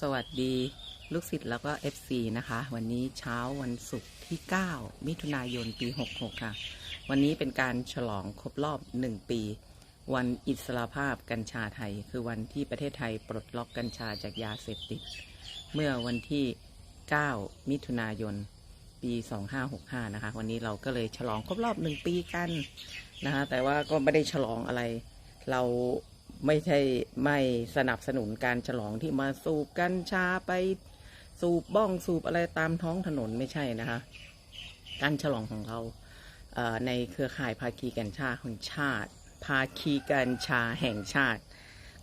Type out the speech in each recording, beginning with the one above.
สวัสดีลูกศิษย์แล้วก็ FC นะคะ วันนี้เช้าวันศุกร์ที่ 9 มิถุนายนปี 66 ค่ะ วันนี้เป็นการฉลองครบรอบ 1 ปี วันอิสรภาพกัญชาไทย คือวันที่ประเทศไทยปลดล็อกกัญชาจากยาเสพติด เมื่อวันที่ 9 มิถุนายนปี 2565 นะคะ วันนี้เราก็เลยฉลองครบรอบ 1 ปีกันนะคะ แต่ว่าก็ไม่ได้ฉลองอะไรเรา ไม่ใช่ไม่สนับสนุนการฉลองที่มาสูบกัญชาไปสูบบ้องสูบอะไรตามท้องถนนไม่ใช่นะคะ การฉลองของเราเในเครือข่ายภาคีกัญชาของชาติ ภาคีกัญชาแห่งชาติ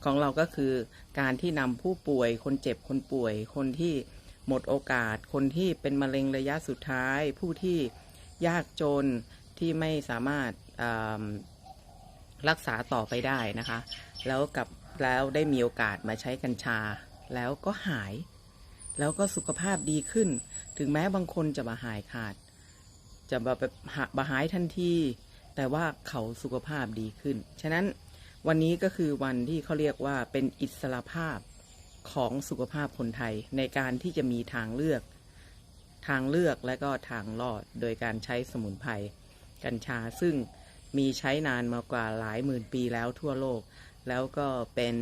ของเราก็คือการที่นำผู้ป่วย คนเจ็บคนป่วย คนที่หมดโอกาส คนที่เป็นมะเร็งระยะสุดท้าย ผู้ที่ยากจนที่ไม่สามารถรักษาต่อไปได้นะคะ แล้วกับแล้วได้มีโอกาสมาใช้กัญชา แล้วก็หาย แล้วก็สุขภาพดีขึ้น ถึงแม้บางคนจะมาหายขาด จะมาแบบหาหายทันที แต่ว่าเขาสุขภาพดีขึ้น ฉะนั้นวันนี้ก็คือวันที่เขาเรียกว่าเป็นอิสระภาพของสุขภาพคนไทยในการที่จะมีทางเลือก ทางเลือกและก็ทางรอดโดยการใช้สมุนไพรกัญชาซึ่งมีใช้นานมากว่าหลายหมื่นปีแล้วทั่วโลก แล้วก็เป็น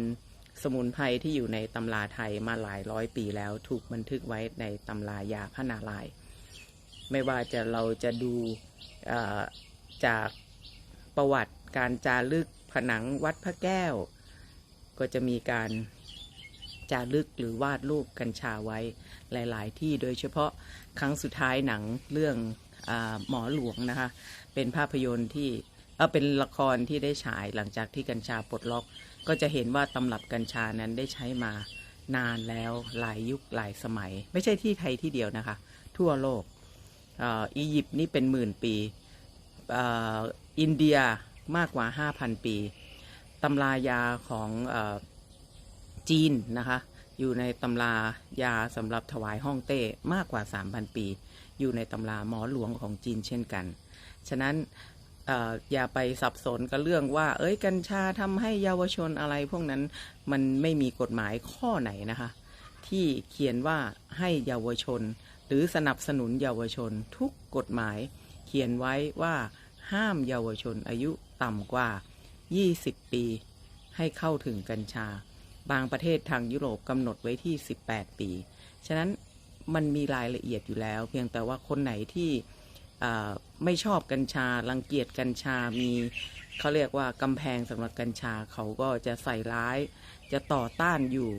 สมุนไพรที่อยู่ในตำราไทยมาหลายร้อยปีแล้วถูกบันทึกไว้ในตำรายาพระนาราย ไม่ว่าจะเราจะดูจากประวัติการจารึกผนังวัดพระแก้ว ก็จะมีการจารึกหรือวาดรูปกัญชาไว้หลาย ๆ ที่โดยเฉพาะครั้งสุดท้ายหนังเรื่องอหมอหลวงนะคะ เป็นภาพยนตร์ที่ เป็นละครที่ได้ฉายหลังจากที่กัญชาปลดล็อก ก็จะเห็นว่าตำรับกัญชานั้นได้ใช้มานานแล้วหลายยุคหลายสมัย ไม่ใช่ที่ไทยที่เดียวนะคะ ทั่วโลกอ,อียิปต์นี่เป็นหมื่นปีอ,อินเดียมากกว่า 5,000 ปีตำรายาของอจีนนะคะ อยู่ในตำรายาสำหรับถวายห้องเต้มากกว่า 3,000 ปี อยู่ในตำราหมอหลวงของจีนเช่นกัน ฉะนั้น อย่าไปสับสนกับเรื่องว่า เอ้ยกัญชาทำให้เยาวชนอะไร พวกนั้นมันไม่มีกฎหมายข้อไหนนะคะ ที่เขียนว่าให้เยาวชน หรือสนับสนุนเยาวชน ทุกกฎหมาย เขียนไว้ว่าห้ามเยาวชนอายุต่ำกว่า 20 ปี ให้เข้าถึงกัญชา บางประเทศทางยุโรปกำหนดไว้ที่ 18 ปี ฉะนั้นมันมีรายละเอียดอยู่แล้ว เพียงแต่ว่าคนไหนที่ ไม่ชอบกัญชารังเกียจกัญชา มีเขาเรียกว่ากำแพงสำหรับกัญชาเขาก็จะใส่ร้าย จะต่อต้านอยู่